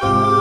Bye.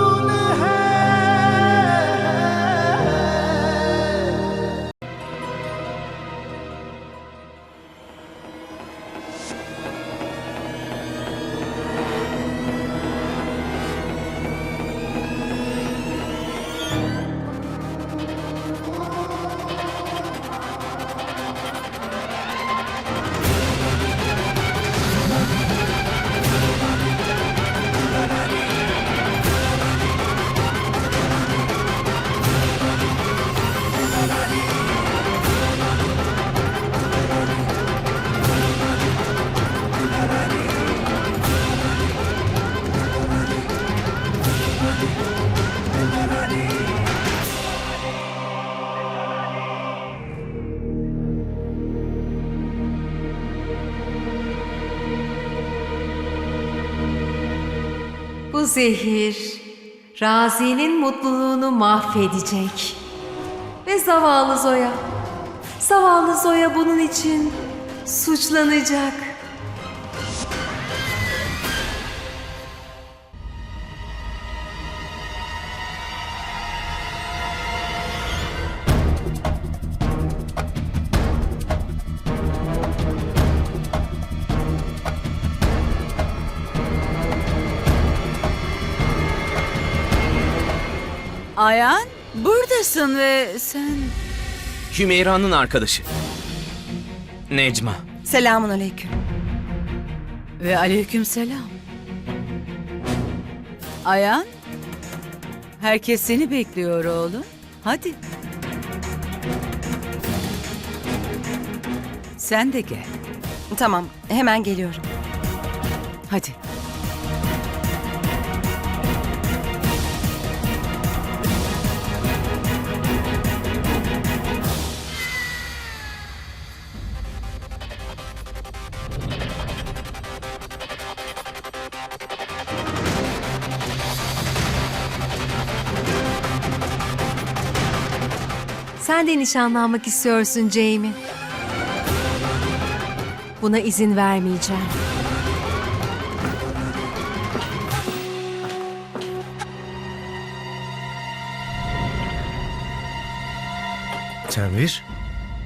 Bu zehir Razi'nin mutluluğunu mahvedecek. Ve zavallı Zoya. Zavallı Zoya bunun için suçlanacak. Ayan buradasın ve sen... Hümeyra'nın arkadaşı. Necma. Selamun aleyküm. Ve aleyküm selam. Ayan, herkes seni bekliyor oğlum. Hadi. Sen de gel. Tamam, hemen geliyorum. Hadi. Sen de nişanlanmak istiyorsun Jamie. Buna izin vermeyeceğim. Tenvir?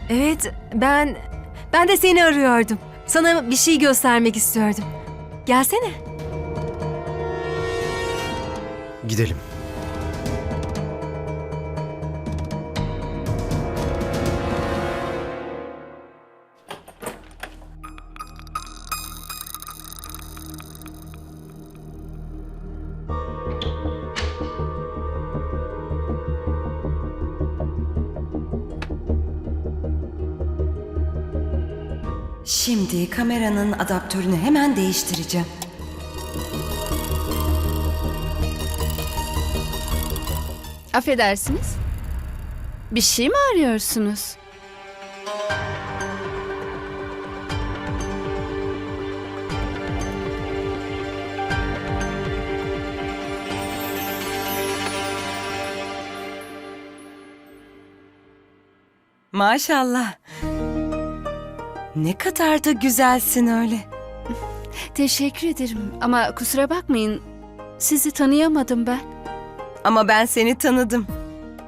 Evet, ben ben de seni arıyordum. Sana bir şey göstermek istiyordum. Gelsene. Gidelim. Şimdi kameranın adaptörünü hemen değiştireceğim. Affedersiniz. Bir şey mi arıyorsunuz? Maşallah. Ne kadar da güzelsin öyle. Teşekkür ederim ama kusura bakmayın. Sizi tanıyamadım ben. Ama ben seni tanıdım.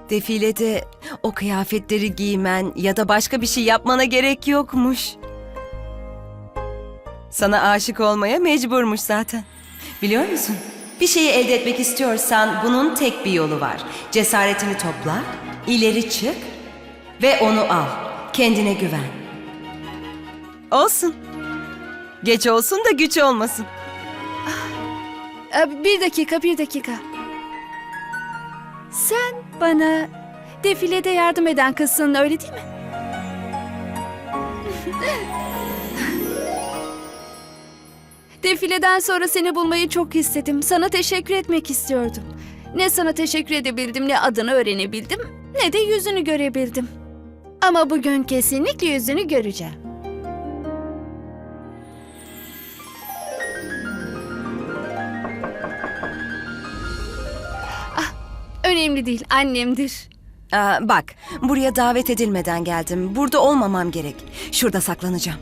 Defilede o kıyafetleri giymen ya da başka bir şey yapmana gerek yokmuş. Sana aşık olmaya mecburmuş zaten. Biliyor musun? Bir şeyi elde etmek istiyorsan bunun tek bir yolu var. Cesaretini topla, ileri çık ve onu al. Kendine güven. Olsun. Geç olsun da güç olmasın. Ee, Bir dakika, bir dakika. Sen bana defilede yardım eden kızsın öyle değil mi? Defileden sonra seni bulmayı çok istedim. Sana teşekkür etmek istiyordum. Ne sana teşekkür edebildim ne adını öğrenebildim ne de yüzünü görebildim. Ama bugün kesinlikle yüzünü göreceğim. Önemli değil, annemdir. Aa, bak, buraya davet edilmeden geldim. Burada olmamam gerek. Şurada saklanacağım.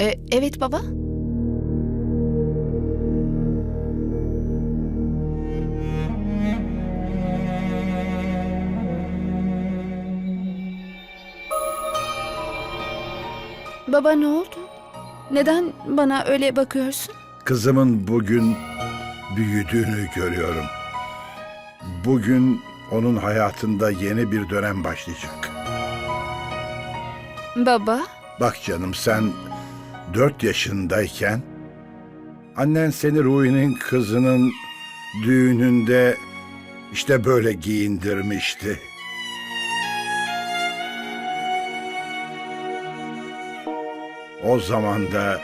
E, evet baba. Baba ne oldu? Neden bana öyle bakıyorsun? Kızımın bugün büyüdüğünü görüyorum. Bugün onun hayatında yeni bir dönem başlayacak. Baba, Bak canım sen dört yaşındayken annen seni Ruhi'nin kızının düğününde işte böyle giyindirmişti. O zaman da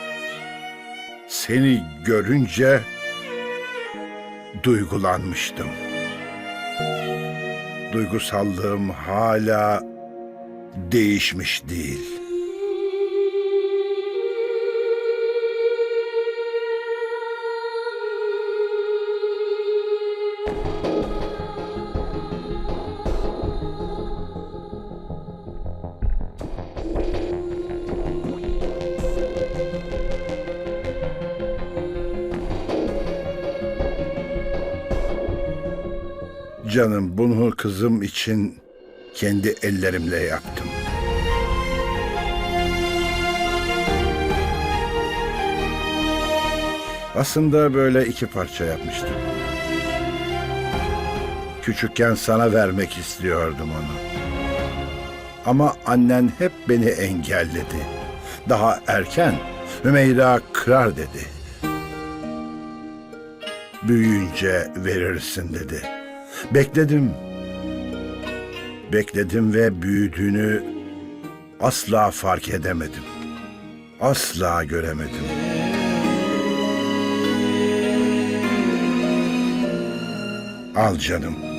seni görünce duygulanmıştım. Duygusallığım hala değişmiş değil. Canım bunu kızım için kendi ellerimle yaptım. Aslında böyle iki parça yapmıştım. Küçükken sana vermek istiyordum onu. Ama annen hep beni engelledi. Daha erken Hümeyra kırar dedi. Büyüyünce verirsin dedi. Bekledim. Bekledim ve büyüdüğünü asla fark edemedim. Asla göremedim. Al canım.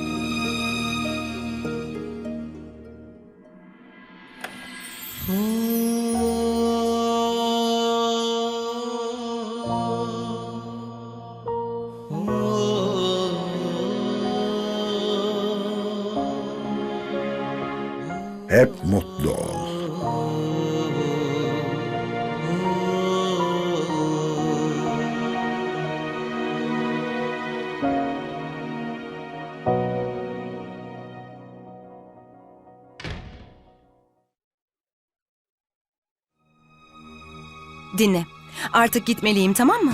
Artık gitmeliyim tamam mı?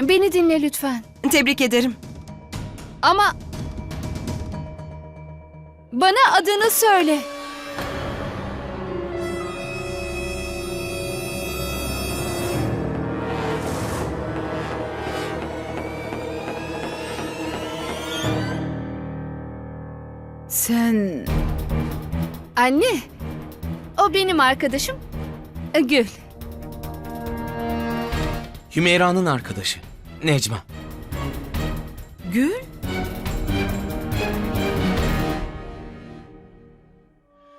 beni dinle lütfen. Tebrik ederim. Ama bana adını söyle. Sen Anne, o benim arkadaşım Gül. Hümeyra'nın arkadaşı. Necma. Gül?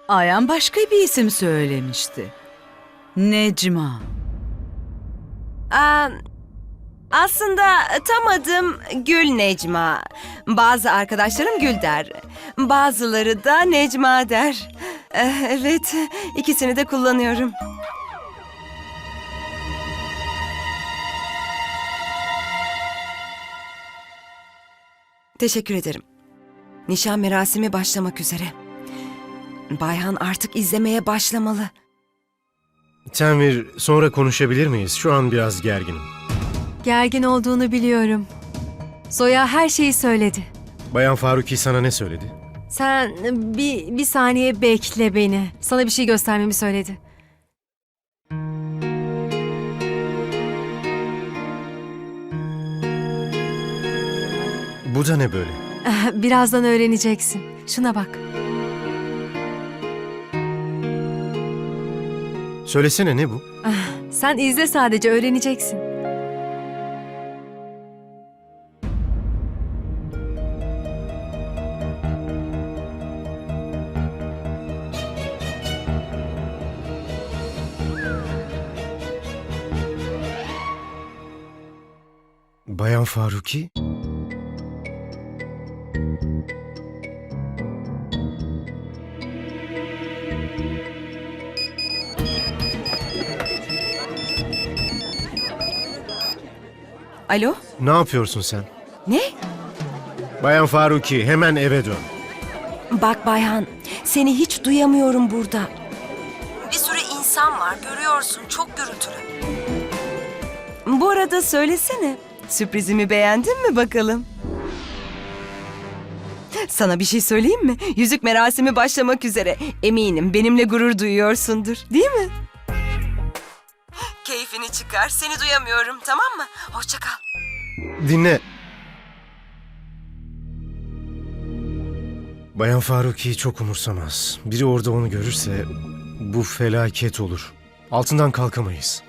Ayan başka bir isim söylemişti. Necma. Aa, aslında tam adım Gül Necma. Bazı arkadaşlarım Gül der. Bazıları da Necma der. Eh, Evet, ikisini de kullanıyorum. Teşekkür ederim. Nişan merasimi başlamak üzere. Bayhan artık izlemeye başlamalı. Tenvir sonra konuşabilir miyiz? Şu an biraz gerginim. Gergin olduğunu biliyorum. Zoya her şeyi söyledi. Bayan Faruki sana ne söyledi? Sen bir, bir saniye bekle beni. Sana bir şey göstermemi söyledi. Bu da ne böyle? Birazdan öğreneceksin. Şuna bak. Söylesene ne bu? Sen izle sadece öğreneceksin. Bayan Faruki? Alo? Ne yapıyorsun sen? Ne? Bayan Faruki hemen eve dön. Bak Bayhan, seni hiç duyamıyorum burada. Bir sürü insan var, görüyorsun. Çok gürültülü. Bu arada söylesene, sürprizimi beğendin mi bakalım? Sana bir şey söyleyeyim mi? Yüzük merasimi başlamak üzere. Eminim benimle gurur duyuyorsundur, değil mi? Keyfini çıkar, seni duyamıyorum, tamam mı? Hoşça kal. Dinle. Bayan Faruki çok umursamaz. Biri orada onu görürse bu felaket olur. Altından kalkamayız.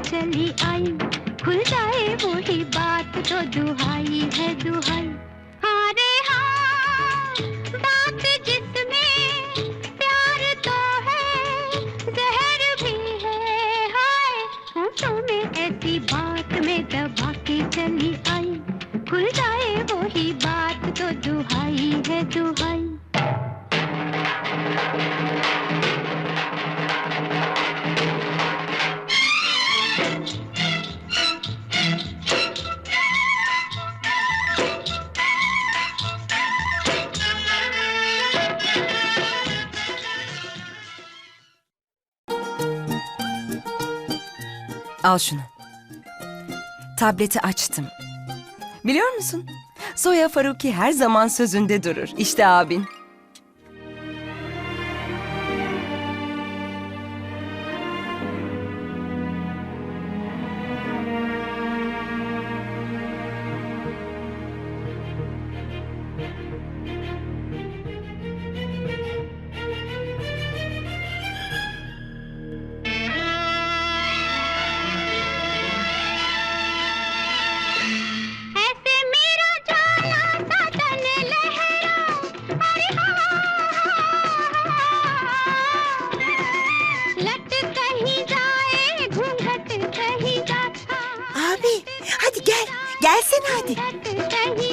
चली आई। खुल जाए वो ही बात तो दुहाई है Al şunu. Tableti açtım. Biliyor musun? Zoya Faruki her zaman sözünde durur. İşte abin. Gelsene hadi.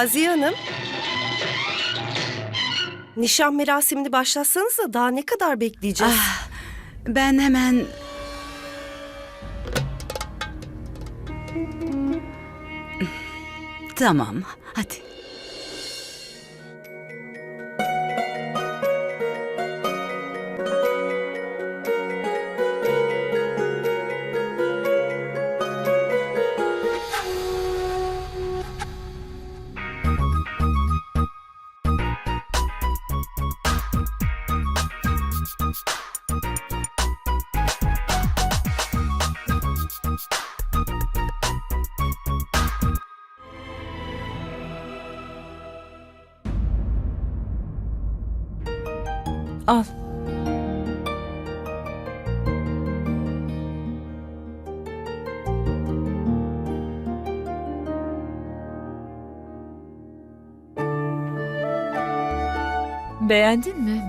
Raziye Hanım. Nişan merasimini başlatsanıza daha ne kadar bekleyeceğiz? Ah, ben hemen... Tamam, hadi. Beğendin mi?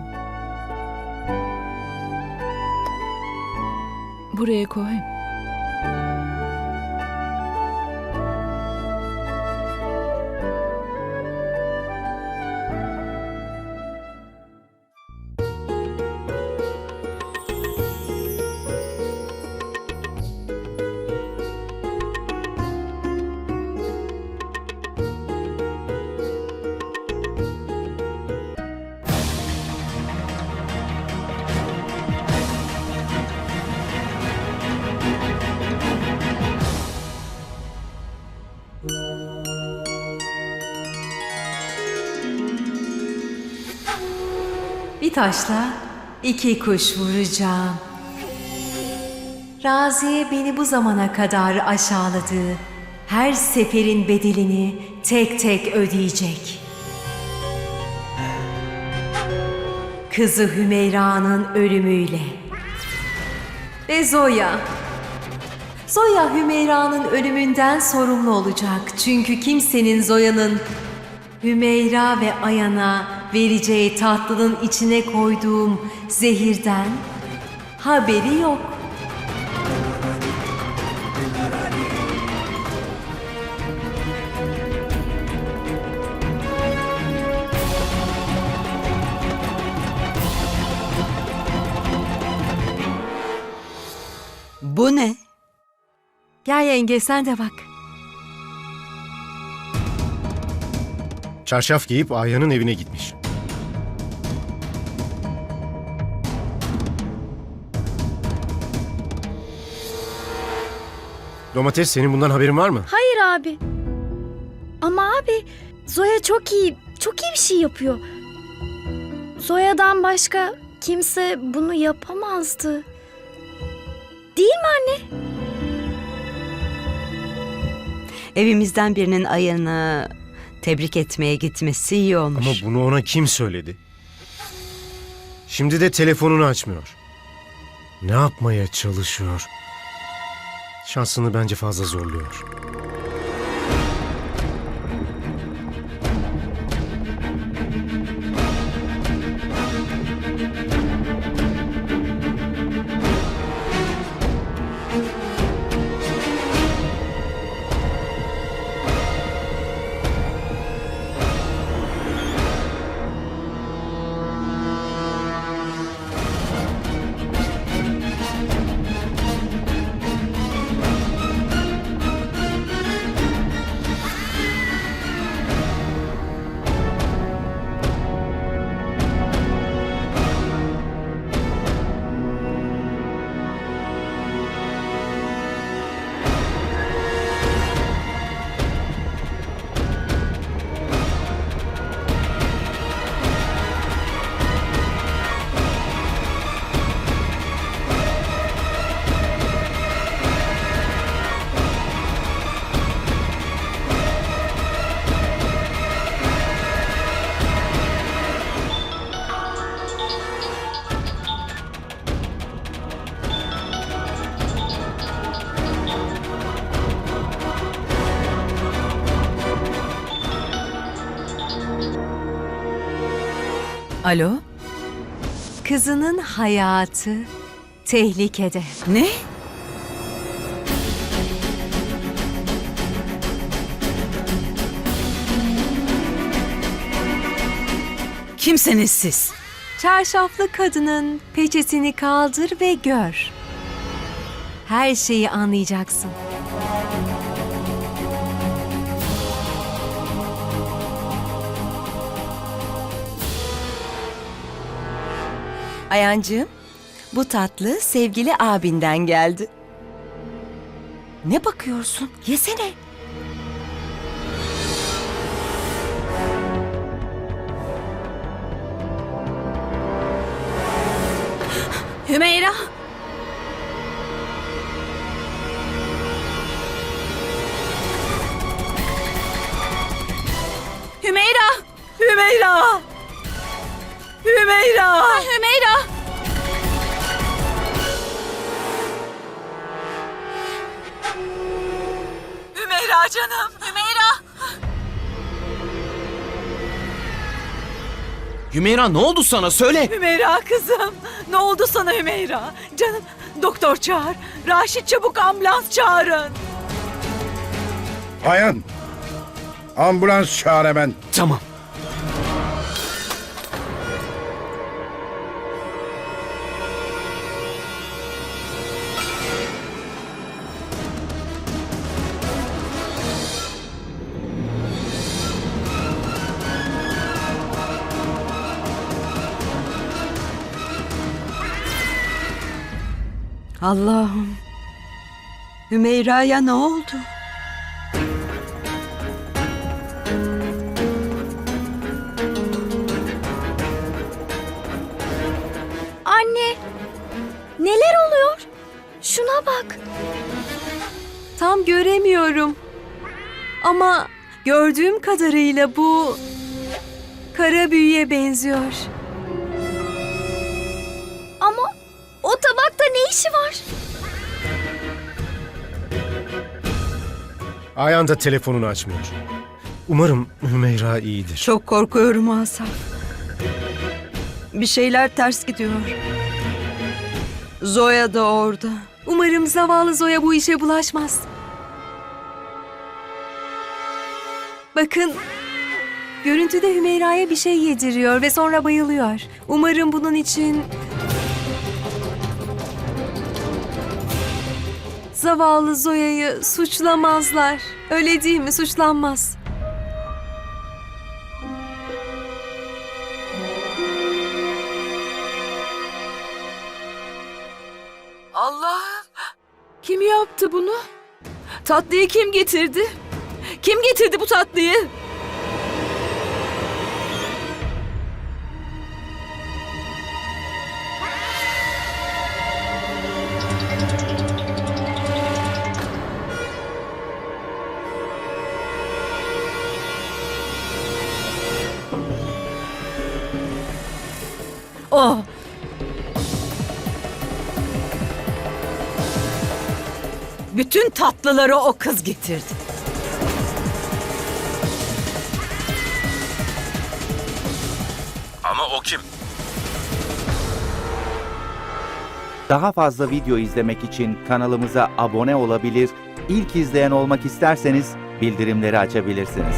Buraya koy. Bir taşla iki kuş vuracağım. Raziye beni bu zamana kadar aşağıladığı her seferin bedelini tek tek ödeyecek. Kızı Hümeyra'nın ölümüyle. Ve Zoya. Zoya Hümeyra'nın ölümünden sorumlu olacak. Çünkü kimsenin Zoya'nın Hümeyra ve Ayan'a vereceği tatlının içine koyduğum zehirden haberi yok. Bu ne? Gel yenge sen de bak. Çarşaf giyip Aya'nın evine gitmiş. Domates senin bundan haberin var mı? Hayır abi. Ama abi Zoya çok iyi, çok iyi bir şey yapıyor. Zoya'dan başka kimse bunu yapamazdı. Değil mi anne? Evimizden birinin ayını tebrik etmeye gitmesi iyi Ama olmuş. bunu ona kim söyledi? Şimdi de telefonunu açmıyor. Ne yapmaya çalışıyor? Şansını bence fazla zorluyor. Alo? Kızının hayatı tehlikede. Ne? Kimsiniz siz? Çarşaflı kadının peçetini kaldır ve gör. Her şeyi anlayacaksın. Ayancığım, bu tatlı sevgili abinden geldi. Ne bakıyorsun? Yesene. Hümeyra! Hümeyra! Hümeyra! Hümeyra! Hümeyra! Hümeyra canım! Hümeyra! Hümeyra ne oldu sana söyle. Hümeyra kızım! Ne oldu sana Hümeyra? Canım doktor çağır. Raşit çabuk ambulans çağırın. Bayan, ambulans çağır hemen. Tamam. Allah'ım. Hümeyra'ya ne oldu? Anne! Neler oluyor? Şuna bak. Tam göremiyorum. Ama gördüğüm kadarıyla bu kara büyüye benziyor. Ayan da telefonunu açmıyor. Umarım Hümeyra iyidir. Çok korkuyorum Asaf. Bir şeyler ters gidiyor. Zoya da orada. Umarım zavallı Zoya bu işe bulaşmaz. Bakın, görüntüde Hümeyra'ya bir şey yediriyor ve sonra bayılıyor. Umarım bunun için... Zavallı Zoya'yı suçlamazlar. Öyle değil mi? Suçlanmaz. Allah'ım! Kim yaptı bunu? Tatlıyı kim getirdi? Kim getirdi bu tatlıyı? Tatlıları o kız getirdi. Ama o kim? Daha fazla video izlemek için kanalımıza abone olabilir, ilk izleyen olmak isterseniz bildirimleri açabilirsiniz.